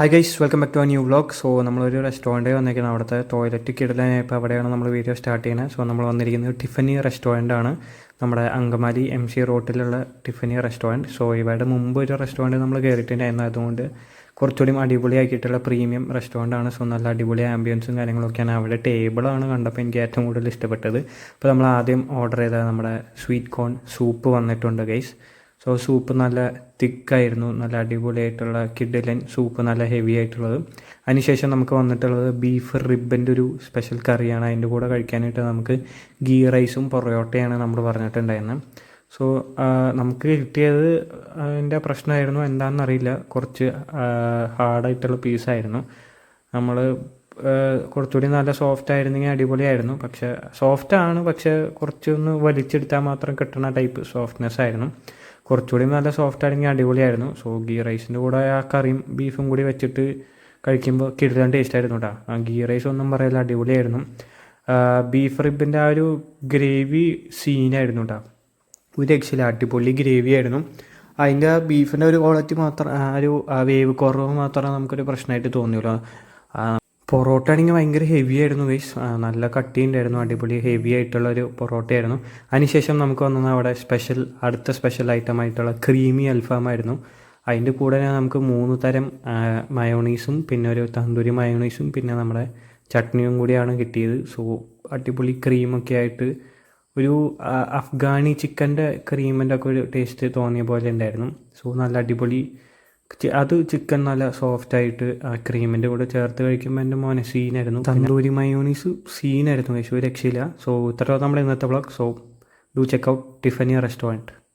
Hi guys welcome back to new vlog so നമ്മളൊരു restaurant വന്നിരിക്കുന്നത് അവിടുത്തെ ടോയ്ലറ്റ് കിടലായപ്പോൾ അവിടെയാണ് നമ്മൾ വീഡിയോ സ്റ്റാർട്ട് ചെയ്യുന്നത്. സോ നമ്മൾ വന്നിരിക്കുന്നത് ടിഫനി റെസ്റ്റോറന്റ് ആണ്. നമ്മുടെ അങ്കമാലി എം സി റോട്ടിലുള്ള ടിഫനി റെസ്റ്റോറന്റ് സോ ഇവിടെ മുമ്പ് ഒരു റെസ്റ്റോറന്റ് നമ്മൾ കയറിയിട്ടുണ്ടായിരുന്നു അതുകൊണ്ട് കുറച്ചുകൂടി അടിപൊളിയാക്കിയിട്ടുള്ള പ്രീമിയം റെസ്റ്റോറന്റ് ആണ്. സോ നല്ല അടിപൊളി ആംബിയൻസും കാര്യങ്ങളൊക്കെയാണ്. അവിടെ ടേബിളാണ് കണ്ടപ്പോൾ എനിക്ക് ഏറ്റവും കൂടുതൽ ഇഷ്ടപ്പെട്ടത്. അപ്പോൾ നമ്മൾ ആദ്യം ഓർഡർ ചെയ്ത നമ്മുടെ സ്വീറ്റ് കോൺ സൂപ്പ് വന്നിട്ടുണ്ട് ഗൈസ് സോ സൂപ്പ് നല്ല തിക്കായിരുന്നു നല്ല അടിപൊളിയായിട്ടുള്ള കിഡിലൻ സൂപ്പ് നല്ല ഹെവി ആയിട്ടുള്ളത്. അതിനുശേഷം നമുക്ക് വന്നിട്ടുള്ളത് ബീഫ് റിബിന്റെ ഒരു സ്പെഷ്യൽ കറിയാണ്. അതിന്റെ കൂടെ കഴിക്കാനായിട്ട് നമുക്ക് ഗീ റൈസും പൊറോട്ടയാണ് നമ്മൾ പറഞ്ഞിട്ടുണ്ടായിരുന്നത് സോ നമുക്ക് കിട്ടിയത് അതിന്റെ പ്രശ്നമായിരുന്നു എന്താണെന്നറിയില്ല കുറച്ച് ഹാർഡായിട്ടുള്ള പീസായിരുന്നു നമ്മൾ കുറച്ചുകൂടി നല്ല സോഫ്റ്റ് ആയിരുന്നെങ്കിൽ അടിപൊളിയായിരുന്നു. പക്ഷേ സോഫ്റ്റ് ആണ്. പക്ഷെ കുറച്ചൊന്ന് വലിച്ചെടുത്താൽ മാത്രം കിട്ടുന്ന ടൈപ്പ് സോഫ്റ്റ്നെസ് ആയിരുന്നു. കുറച്ചുകൂടി നല്ല സോഫ്റ്റ് ആണെങ്കിൽ അടിപൊളിയായിരുന്നു. സോ ഗീ റൈസിന്റെ കൂടെ ആ കറിയും ബീഫും കൂടി വെച്ചിട്ട് കഴിക്കുമ്പോൾ കിടുതാൻ ടേസ്റ്റ് ആയിരുന്നു കേട്ടോ ആ ഗീ റൈസ് ഒന്നും പറയില്ല അടിപൊളിയായിരുന്നു. ബീഫ് റിബിന്റെ ആ ഒരു ഗ്രേവി സീനായിരുന്നു കേട്ടോ ഒരു രക്ഷയില്ല അടിപൊളി ഗ്രേവി ആയിരുന്നു. അതിന്റെ ബീഫിന്റെ ഒരു ക്വാളിറ്റി മാത്രം ആ ഒരു വേവ് കുറവ് മാത്രമേ നമുക്കൊരു പ്രശ്നമായിട്ട് തോന്നിയുള്ളൂ. പൊറോട്ട ആണെങ്കിൽ ഭയങ്കര ഹെവി ആയിരുന്നു ഗൈസ് നല്ല കട്ടി ഉണ്ടായിരുന്നു അടിപൊളി ഹെവി ആയിട്ടുള്ള ഒരു പൊറോട്ടയായിരുന്നു. അതിനുശേഷം നമുക്ക് വന്നത് അവിടെ സ്പെഷ്യൽ അടുത്ത സ്പെഷ്യൽ ഐറ്റം ആയിട്ടുള്ള ക്രീമി അൽഫാമായിരുന്നു അതിന്റെ കൂടെ നമുക്ക് മൂന്ന് തരം മയോണീസും പിന്നെ ഒരു തന്തൂരി മയോണീസും പിന്നെ നമ്മുടെ ചട്നിയും കൂടിയാണ് കിട്ടിയത്. സോ അടിപൊളി ക്രീമൊക്കെ ആയിട്ട് ഒരു അഫ്ഗാനി ചിക്കന്റെ ക്രീമിന്റെ ഒക്കെ ഒരു ടേസ്റ്റ് തോന്നിയ പോലെ ഉണ്ടായിരുന്നു. സോ നല്ല അടിപൊളി അത് ചിക്കൻ നല്ല സോഫ്റ്റ് ആയിട്ട് ആ ക്രീമിന്റെ കൂടെ ചേർത്ത് കഴിക്കുമ്പോൾ എന്റെ മോനെ സീനായിരുന്നു തന്തൂരി മയോണീസ് സീനായിരുന്നു പക്ഷേ രക്ഷയില്ല. സോ ഇത്ര നമ്മുടെ ഇന്നത്തെ blog so do check out Tiffany restaurant